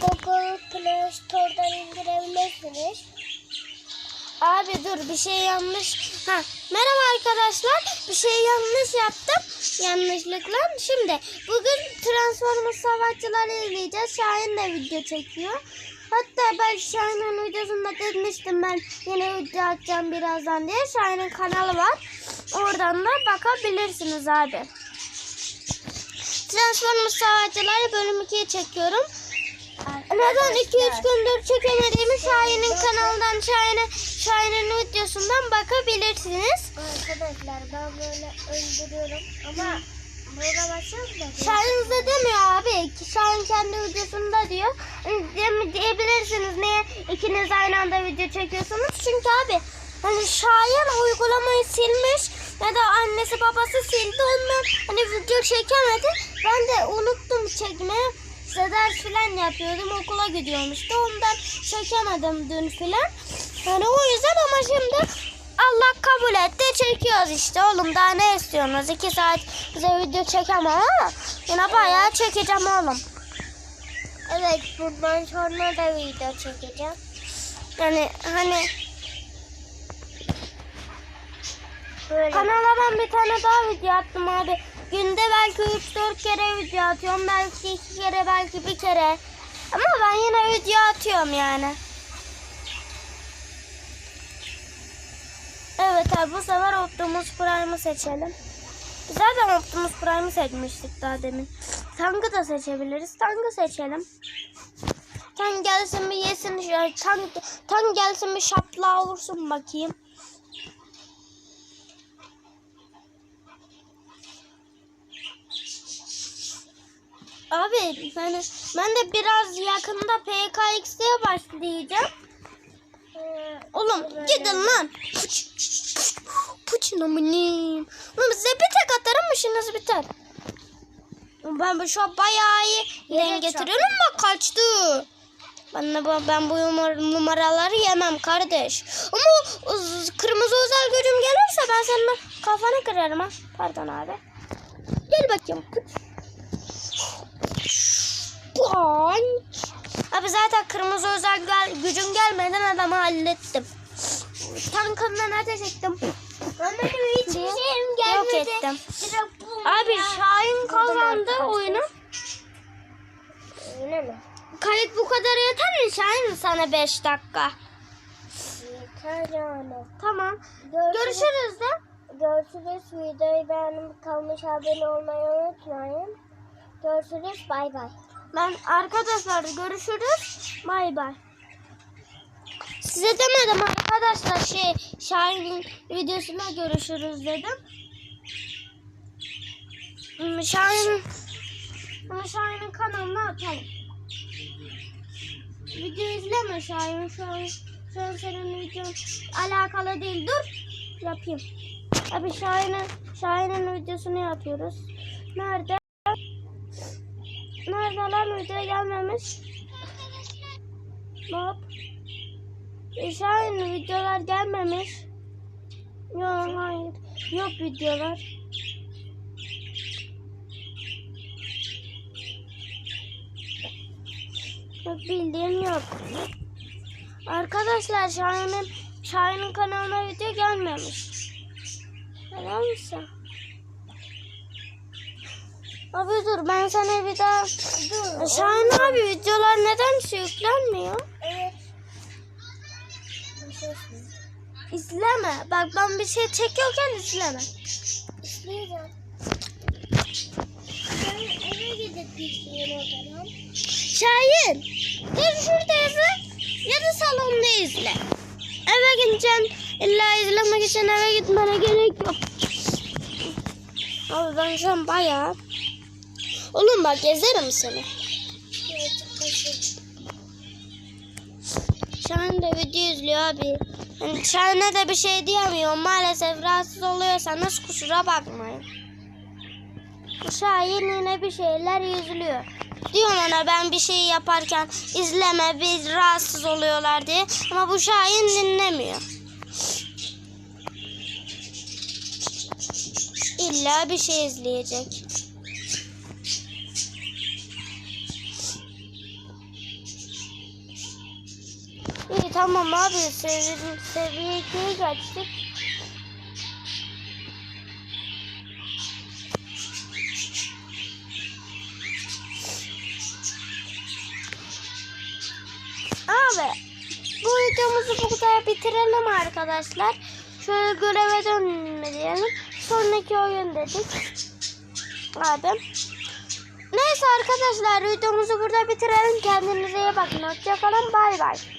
Google Play Store'dan indirebilirsiniz. Abi dur bir şey yanlış. Ha, merhaba arkadaşlar. Bir şey yanlış yaptım. Yanlışlıkla. Şimdi bugün Transformers Savaşçıları izleyeceğiz. Şahin de video çekiyor. Hatta ben Şahin'in videosunda demiştim ben yine video atacağım birazdan diye. Şahin'in kanalı var. Oradan da bakabilirsiniz abi. Transformers Savaşçıları bölüm 2'yi çekiyorum. Neden 2-3 gündür çekemediğimi Şahin'in kanalından Şahin'e Şahin'in videosundan bakabilirsiniz. Arkadaşlar ben böyle öldürüyorum ama burada başlıyoruz da. Şahin size demiyor abi. Şahin kendi videosunda diyor. Dem- diyebilirsiniz niye ikiniz aynı anda video çekiyorsunuz? Çünkü abi hani Şahin uygulamayı silmiş ya da annesi babası sildi ondan hani video çekemedi. Ben de unuttum çekmeye. İşte ders falan yapıyordum okula gidiyorum işte ondan çekemedim dün filan. Yani o yüzden ama şimdi Allah kabul etti çekiyoruz işte oğlum daha ne istiyorsunuz? İki saat size video çekemem ama yine bayağı çekeceğim oğlum. Evet bundan sonra da video çekeceğim. Yani hani Böyle. kanala ben bir tane daha video attım abi. Günde belki 3-4 kere video atıyorum. Belki 2 kere belki bir kere. Ama ben yine video atıyorum yani. Evet abi bu sefer Optimus Prime'ı seçelim. Biz Zaten Optimus Prime'ı seçmiştik daha demin. Tank'ı da seçebiliriz. Tank'ı seçelim. Tank gelsin bir yesin. Tank, tank gelsin bir şapla vursun bakayım. Abi yani ben de biraz yakında PKX'ye başlayacağım. Ee, Oğlum gidin lan. Puç. Puçin amanim. Oğlum size bir tek atarım işiniz biter. Ben bu şu an bayağı iyi Yere getiriyorum ama kaçtı. Ben, ben bu numar- numaraları yemem kardeş. Ama kırmızı özel gücüm gelirse ben senin kafanı kırarım ha. Pardon abi. Gel bakayım. Punch. Abi zaten kırmızı özel gel- gücüm gelmeden adamı hallettim. Tankından ateş ettim. Ama benim hiçbir şeyim Yok gelmedi. ettim. Direkt bum Abi. Şahin kazandı oyunu. Öyle mi? Kayıt bu kadar yeter mi Şahin sana 5 dakika? Yeter yani. Tamam. Görüşürüz. Görüşürüz de. Görüşürüz. Videoyu beğenip kalmış abone olmayı unutmayın. Görüşürüz. Bay bay. Ben arkadaşlar görüşürüz. Bay bay. Size demedim arkadaşlar şey Şahin'in videosuna görüşürüz dedim. Hmm, Şahin bunu Şahin'in kanalına atalım. Video izleme Şahin şu an, şu an senin videon alakalı değil. Dur yapayım. Abi Şahin'in Şahin'in videosunu yapıyoruz. Nerede? Nerede lan video gelmemiş? Hop. Şahin videolar gelmemiş. Yok hayır. Yok videolar. Yok bildiğim yok. Arkadaşlar Şahin'in Şahin'in kanalına video gelmemiş. Helal misin? Abi dur ben sana bir daha... Dur. Şahin abi videolar neden yüklenmiyor? Evet. Şey. İzleme. Bak ben bir şey çekiyorken izleme. İsteyeceğim. Ben eve gidip izleyeyim o zaman. Şahin. Gel şurada izle. Ya da salonda izle. Eve gideceksin. İlla izlemek için eve gitmene gerek yok. Abi ben şu an bayağı... Oğlum bak gezerim seni. Şahin de video izliyor abi. Yani Şahin'e de bir şey diyemiyorum. Maalesef rahatsız oluyorsanız kusura bakmayın. Şahin yine bir şeyler yüzülüyor. Diyorum ona ben bir şey yaparken izleme biz rahatsız oluyorlar diye. Ama bu Şahin dinlemiyor. İlla bir şey izleyecek. Tamam abi seviye, seviye 2'ye geçtik. Abi bu videomuzu bu kadar bitirelim arkadaşlar. Şöyle göreve dönmeyelim. Sonraki oyun dedik. Abi. Neyse arkadaşlar videomuzu burada bitirelim. Kendinize iyi bakın. Hoşçakalın. Bay bay.